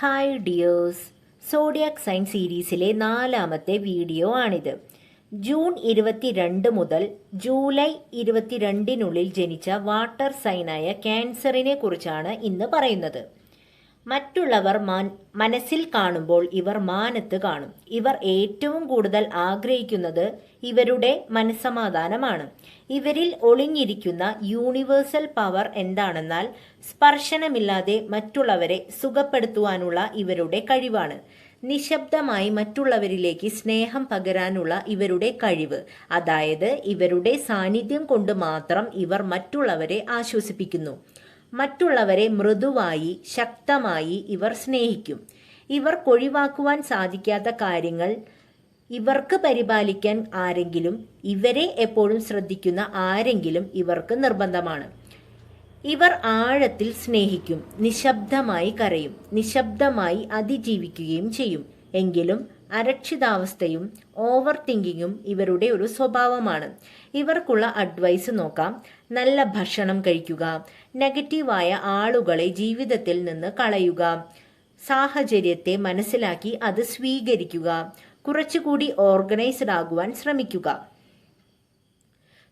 Hi dears zodiac sign സീരീസിലെ നാലാമത്തെ video ആണിത്. ജൂൺ ഇരുപത്തിരണ്ട് മുതൽ ജൂലൈ ഇരുപത്തിരണ്ടിനുള്ളിൽ ജനിച്ച വാട്ടർ സൈനായ ക്യാൻസറിനെ കുറിച്ചാണ് ഇന്ന് പറയുന്നത്. മറ്റുള്ളവർ മനസ്സിൽ കാണുമ്പോൾ ഇവർ മാനത്ത് കാണും. ഇവർ ഏറ്റവും കൂടുതൽ ആഗ്രഹിക്കുന്നത് ഇവരുടെ മനസ്സമാധാനമാണ്. ഇവരിൽ ഒളിഞ്ഞിരിക്കുന്ന യൂണിവേഴ്സൽ പവർ എന്താണെന്നാൽ സ്പർശനമില്ലാതെ മറ്റുള്ളവരെ സുഖപ്പെടുത്തുവാനുള്ള ഇവരുടെ കഴിവാണ്. നിശബ്ദമായി മറ്റുള്ളവരിലേക്ക് സ്നേഹം പകരാനുള്ള ഇവരുടെ കഴിവ്. അതായത് ഇവരുടെ സാന്നിധ്യം കൊണ്ട് മാത്രം ഇവർ മറ്റുള്ളവരെ ആശ്വസിപ്പിക്കുന്നു. മറ്റുള്ളവരെ മൃദുവായി ശക്തമായി ഇവർ സ്നേഹിക്കും. ഇവർ ഒഴിവാക്കുവാൻ സാധിക്കാത്ത കാര്യങ്ങൾ ഇവർക്ക് പരിപാലിക്കാൻ ആരെങ്കിലും ഇവരെ എപ്പോഴും ശ്രദ്ധിക്കുന്ന ആരെങ്കിലും ഇവർക്ക് നിർബന്ധമാണ്. ഇവർ ആഴത്തിൽ സ്നേഹിക്കും നിശബ്ദമായി കരയും നിശബ്ദമായി അതിജീവിക്കുകയും ചെയ്യും. എങ്കിലും അരക്ഷിതാവസ്ഥയും ഓവർ തിങ്കിങ്ങും ഇവരുടെ ഒരു സ്വഭാവമാണ്. ഇവർക്കുള്ള അഡ്വൈസ് നോക്കാം. നല്ല ഭക്ഷണം കഴിക്കുക. നെഗറ്റീവായ ആളുകളെ ജീവിതത്തിൽ നിന്ന് കളയുക. സാഹചര്യത്തെ മനസ്സിലാക്കി അത് സ്വീകരിക്കുക. കുറച്ചുകൂടി ഓർഗനൈസ്ഡ് ആകുവാൻ ശ്രമിക്കുക.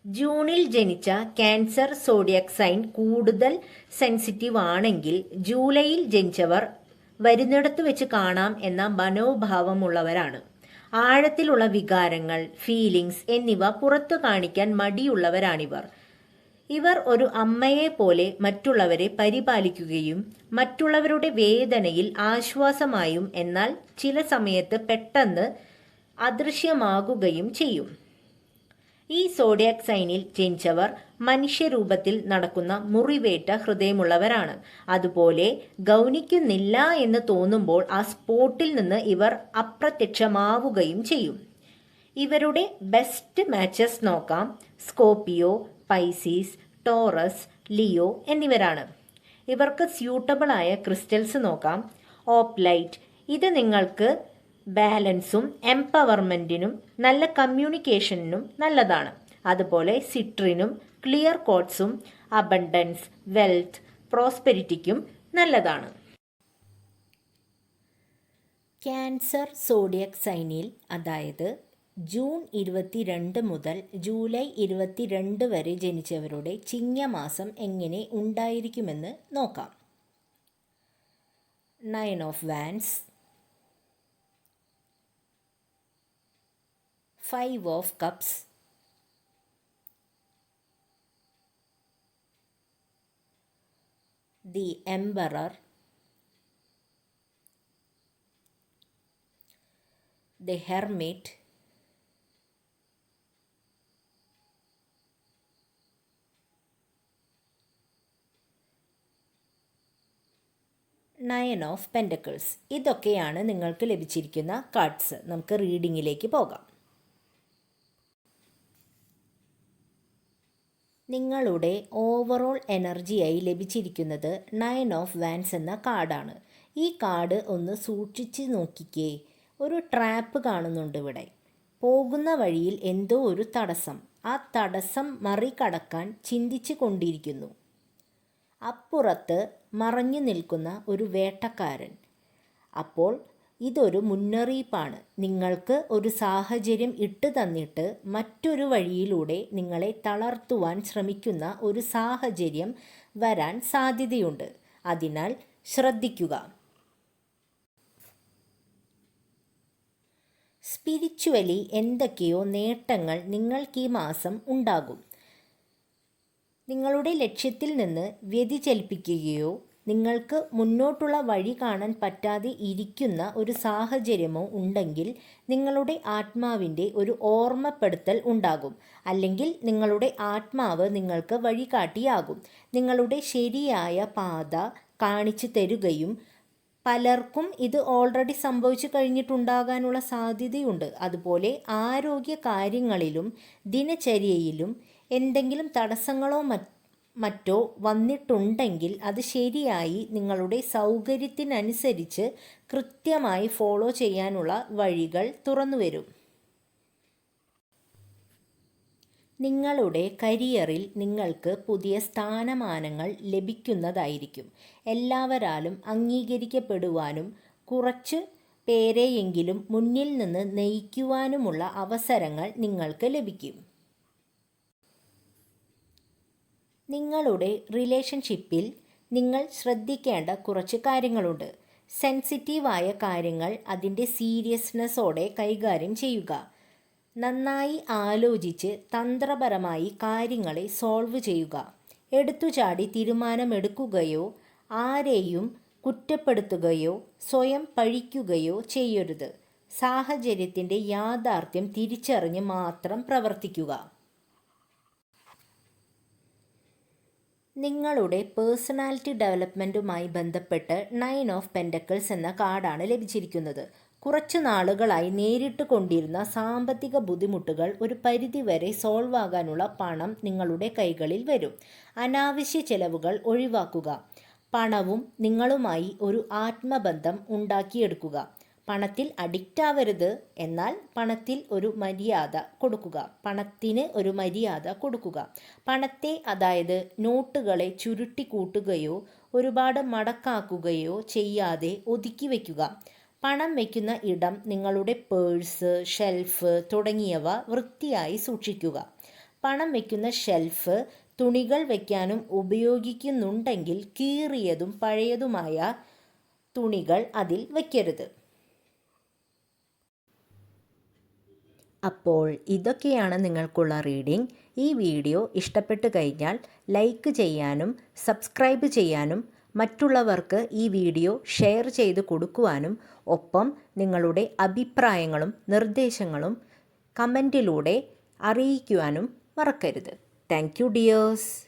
ജൂണിൽ ജനിച്ച ക്യാൻസർ സോഡിയക് സൈൻ കൂടുതൽ സെൻസിറ്റീവ് ആണെങ്കിൽ ജൂലൈയിൽ ജനിച്ചവർ വരുന്നിടത്ത് വെച്ച് കാണാം എന്ന മനോഭാവമുള്ളവരാണ്. ആഴത്തിലുള്ള വികാരങ്ങൾ ഫീലിംഗ്സ് എന്നിവ പുറത്തു കാണിക്കാൻ മടിയുള്ളവരാണിവർ. ഇവർ ഒരു അമ്മയെ പോലെ മറ്റുള്ളവരെ പരിപാലിക്കുകയും മറ്റുള്ളവരുടെ വേദനയിൽ ആശ്വാസമായും എന്നാൽ ചില സമയത്ത് പെട്ടെന്ന് അദൃശ്യമാകുകയും ചെയ്യും. ഈ സോഡിയാക് സൈനിൽ ജനിച്ചവർ മനുഷ്യരൂപത്തിൽ നടക്കുന്ന മുറിവേറ്റ ഹൃദയമുള്ളവരാണ്. അതുപോലെ ഗൗനിക്കുന്നില്ല എന്ന് തോന്നുമ്പോൾ ആ സ്പോട്ടിൽ നിന്ന് ഇവർ അപ്രത്യക്ഷമാവുകയും ചെയ്യും. ഇവരുടെ ബെസ്റ്റ് മാച്ചസ് നോക്കാം. സ്കോപ്പിയോ പൈസീസ് ടോറസ് ലിയോ എന്നിവരാണ്. ഇവർക്ക് സ്യൂട്ടബിളായ ക്രിസ്റ്റൽസ് നോക്കാം. ഓപ്ലൈറ്റ് ഇത് നിങ്ങൾക്ക് ബാലൻസും എംപവർമെന്റിനും നല്ല കമ്മ്യൂണിക്കേഷനും നല്ലതാണ്. അതുപോലെ സിട്രിനും ക്ലിയർ കോട്ട്സും അബണ്ടൻസ് വെൽത്ത് പ്രോസ്പെരിറ്റിക്കും നല്ലതാണ്. ക്യാൻസർ സോഡിയക് സൈനിൽ അതായത് ജൂൺ ഇരുപത്തിരണ്ട് മുതൽ ജൂലൈ ഇരുപത്തിരണ്ട് വരെ ജനിച്ചവരുടെ ചിങ്ങമാസം എങ്ങനെ ഉണ്ടായിരിക്കുമെന്ന് നോക്കാം. Nine of wands five of cups the emperor the hermit nine of pentacles ഇതൊക്കെയാണ് നിങ്ങൾക്ക് ലഭിച്ചിരിക്കുന്ന കാർഡ്സ് നമുക്ക് റീഡിങ്ങിലേക്ക് പോകാം. നിങ്ങളുടെ ഓവറോൾ എനർജിയായി ലഭിച്ചിരിക്കുന്നത് നയൻ ഓഫ് വാൻസ് എന്ന കാർഡാണ് ഈ കാർഡ് ഒന്ന് സൂക്ഷിച്ച് നോക്കിക്കേ. ഒരു ട്രാപ്പ് കാണുന്നുണ്ട് ഇവിടെ. പോകുന്ന വഴിയിൽ എന്തോ ഒരു തടസ്സം. ആ തടസ്സം മറികടക്കാൻ ചിന്തിച്ചു കൊണ്ടിരിക്കുന്നു. അപ്പുറത്ത് മറഞ്ഞു നിൽക്കുന്ന ഒരു വേട്ടക്കാരൻ. അപ്പോൾ ഇതൊരു മുന്നറിയിപ്പാണ്. നിങ്ങൾക്ക് ഒരു സാഹചര്യം ഇട്ട് തന്നിട്ട് മറ്റൊരു വഴിയിലൂടെ നിങ്ങളെ തളർത്തുവാൻ ശ്രമിക്കുന്ന ഒരു സാഹചര്യം വരാൻ സാധ്യതയുണ്ട്. അതിനാൽ ശ്രദ്ധിക്കുക. സ്പിരിച്വലി എന്തൊക്കെയോ നേട്ടങ്ങൾ നിങ്ങൾക്ക് ഈ മാസം ഉണ്ടാകും. നിങ്ങളുടെ ലക്ഷ്യത്തിൽ നിന്ന് വ്യതിചലിപ്പിക്കുകയോ നിങ്ങൾക്ക് മുന്നോട്ടുള്ള വഴി കാണാൻ പറ്റാതെ ഇരിക്കുന്ന ഒരു സാഹചര്യമോ ഉണ്ടെങ്കിൽ നിങ്ങളുടെ ആത്മാവിന്റെ ഒരു ഓർമ്മപ്പെടുത്തൽ ഉണ്ടാകും. അല്ലെങ്കിൽ നിങ്ങളുടെ ആത്മാവ് നിങ്ങൾക്ക് വഴികാട്ടിയാകും. നിങ്ങളുടെ ശരിയായ പാത കാണിച്ചു തരുകയും പലർക്കും ഇത് ഓൾറെഡി സംഭവിച്ചു കഴിഞ്ഞിട്ടുണ്ടാകാനുള്ള സാധ്യതയുണ്ട്. അതുപോലെ ആരോഗ്യ കാര്യങ്ങളിലും ദിനചര്യയിലും എന്തെങ്കിലും തടസ്സങ്ങളോ മറ്റോ വന്നിട്ടുണ്ടെങ്കിൽ അത് ശരിയായി നിങ്ങളുടെ സൗകര്യത്തിനനുസരിച്ച് കൃത്യമായി ഫോളോ ചെയ്യാനുള്ള വഴികൾ തുറന്നു വരും. നിങ്ങളുടെ കരിയറിൽ നിങ്ങൾക്ക് പുതിയ സ്ഥാനമാനങ്ങൾ ലഭിക്കുന്നതായിരിക്കും. എല്ലാവരാലും അംഗീകരിക്കപ്പെടുവാനും കുറച്ച് പേരെയെങ്കിലും മുന്നിൽ നിന്ന് നയിക്കുവാനുമുള്ള അവസരങ്ങൾ നിങ്ങൾക്ക് ലഭിക്കും. നിങ്ങളുടെ റിലേഷൻഷിപ്പിൽ നിങ്ങൾ ശ്രദ്ധിക്കേണ്ട കുറച്ച് കാര്യങ്ങളുണ്ട്. സെൻസിറ്റീവായ കാര്യങ്ങൾ അതിന്റെ സീരിയസ്നെസ്സോടെ കൈകാര്യം ചെയ്യുക. നന്നായി ആലോചിച്ച് തന്ത്രപരമായി കാര്യങ്ങളെ സോൾവ് ചെയ്യുക. എടുത്തുചാടി തീരുമാനമെടുക്കുകയോ ആരെയും കുറ്റപ്പെടുത്തുകയോ സ്വയം പഴിക്കുകയോ ചെയ്യരുത്. സാഹചര്യത്തിന്റെ യാഥാർത്ഥ്യം തിരിച്ചറിഞ്ഞ് മാത്രം പ്രവർത്തിക്കുക. നിങ്ങളുടെ പേഴ്സണാലിറ്റി ഡെവലപ്മെന്റുമായി ബന്ധപ്പെട്ട് നയൻ ഓഫ് പെൻഡക്കിൾസ് എന്ന കാർഡാണ് ലഭിച്ചിരിക്കുന്നത്. കുറച്ചു നാളുകളായി നേരിട്ട് കൊണ്ടിരുന്ന സാമ്പത്തിക ബുദ്ധിമുട്ടുകൾ ഒരു പരിധിവരെ സോൾവ് ആകാനുള്ള പണം നിങ്ങളുടെ കൈകളിൽ വരും. അനാവശ്യ ചെലവുകൾ ഒഴിവാക്കുക. പണവും നിങ്ങളുമായി ഒരു ആത്മബന്ധം ഉണ്ടാക്കിയെടുക്കുക. പണത്തിൽ അഡിക്റ്റ് ആവരുത് എന്നാൽ പണത്തിൽ ഒരു മര്യാദ കൊടുക്കുക. പണത്തിന് ഒരു മര്യാദ കൊടുക്കുക. പണത്തെ അതായത് നോട്ടുകളെ ചുരുട്ടി കൂട്ടുകയോ ഒരുപാട് മടക്കാക്കുകയോ ചെയ്യാതെ ഒതുക്കി വയ്ക്കുക പണം വയ്ക്കുന്ന ഇടം നിങ്ങളുടെ പേഴ്സ് ഷെൽഫ് തുടങ്ങിയവ വൃത്തിയായി സൂക്ഷിക്കുക. പണം വയ്ക്കുന്ന ഷെൽഫ് തുണികൾ വയ്ക്കാനും ഉപയോഗിക്കുന്നുണ്ടെങ്കിൽ കീറിയതും പഴയതുമായ തുണികൾ അതിൽ വയ്ക്കരുത്. അപ്പോൾ ഇതൊക്കെയാണ് നിങ്ങൾക്കുള്ള റീഡിംഗ്. ഈ വീഡിയോ ഇഷ്ടപ്പെട്ടു കഴിഞ്ഞാൽ ലൈക്ക് ചെയ്യാനും സബ്സ്ക്രൈബ് ചെയ്യാനും മറ്റുള്ളവർക്ക് ഈ വീഡിയോ ഷെയർ ചെയ്ത് കൊടുക്കുവാനും ഒപ്പം നിങ്ങളുടെ അഭിപ്രായങ്ങളും നിർദ്ദേശങ്ങളും കമന്റിലൂടെ അറിയിക്കുവാനും മറക്കരുത്. Thank you dears.